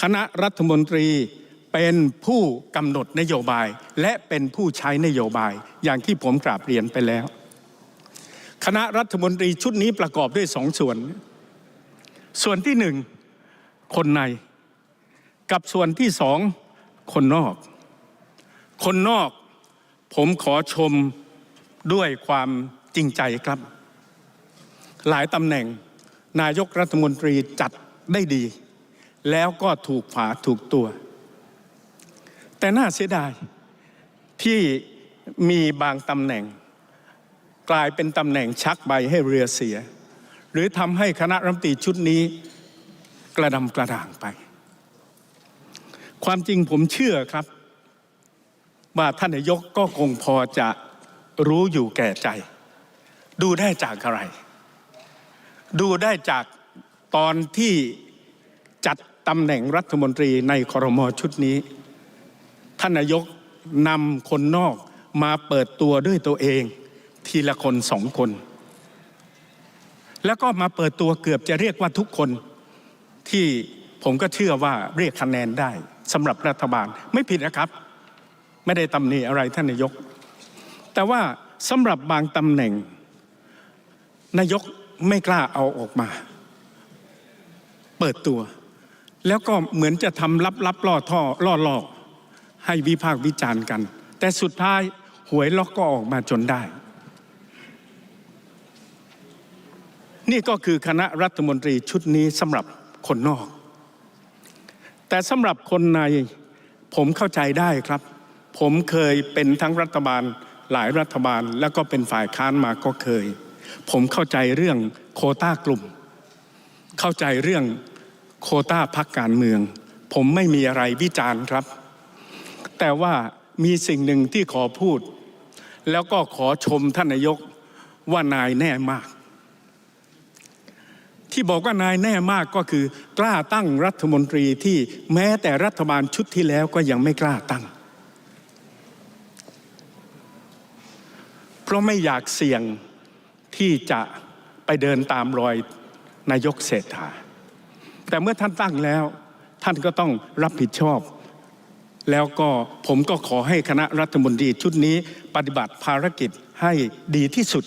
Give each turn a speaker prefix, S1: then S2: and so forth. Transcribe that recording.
S1: คณะรัฐมนตรีเป็นผู้กำหนดนโยบาย และเป็นผู้ใช้นโยบายอย่างที่ผมกราบเรียนไปแล้ว คณะรัฐมนตรีชุดนี้ประกอบด้วยสองส่วน ส่วนที่หนึ่งคนใน กับส่วนที่สองคนนอก คนนอกผมขอชมด้วยความจริงใจครับ หลายตำแหน่งนายกรัฐมนตรีจัดได้ดี แล้วก็ถูกฝาถูกตัว แต่น่าเสียดายที่มีบางตำแหน่ง กลายเป็นตำแหน่งชักใบให้เรือเสีย หรือทำให้คณะรัฐมนตรีชุดนี้กระดำกระด่างไป ความจริงผมเชื่อครับ ว่าท่านนายกก็คงพอจะรู้อยู่แก่ใจ ดูได้จากอะไร ดูได้จากตอนที่จัด ตำแหน่งรัฐมนตรีในครมชุดนี้ ท่านนายกนำคนนอกมาเปิดตัวด้วยตัวเอง ทีละคนสองคน แล้วก็มาเปิดตัวเกือบจะเรียกว่าทุกคนที่ผมก็เชื่อว่าเรียกคะแนนได้สำหรับรัฐบาลไม่ผิดนะครับ ไม่ได้ตำหนิอะไรท่านนายก แต่ว่าสำหรับบางตำแหน่ง นายกไม่กล้าเอาออกมา เปิดตัว แล้วก็เหมือนจะทำลับๆล่อท่อล่อหลอก ให้วิพากษ์วิจารณ์กัน แต่สุดท้ายหวยล็อกก็ออกมาจนได้ นี่ก็คือคณะรัฐมนตรีชุดนี้สำหรับคนนอก แต่สำหรับคนในผมเข้าใจได้ครับ ผมเคยเป็นทั้งรัฐบาลหลายรัฐบาลแล้วก็เป็นฝ่ายค้านมาก็เคย ผมเข้าใจเรื่องโคต้ากลุ่ม เข้าใจเรื่อง โคต้าพักการเมือง ผมไม่มีอะไรวิจารณ์ครับ แต่ว่ามีสิ่งหนึ่งที่ขอพูด แล้วก็ขอชมท่านนายกว่านายแน่มาก ที่บอกว่านายแน่มากก็คือกล้าตั้งรัฐมนตรีที่แม้แต่รัฐบาลชุดที่แล้วก็ยังไม่กล้าตั้ง เพราะไม่อยากเสี่ยงที่จะไปเดินตามรอยนายกเศรษฐา แต่เมื่อท่านตั้งแล้ว ท่านก็ต้องรับผิดชอบ แล้วก็ผมก็ขอให้คณะรัฐมนตรีชุดนี้ปฏิบัติภารกิจให้ดีที่สุด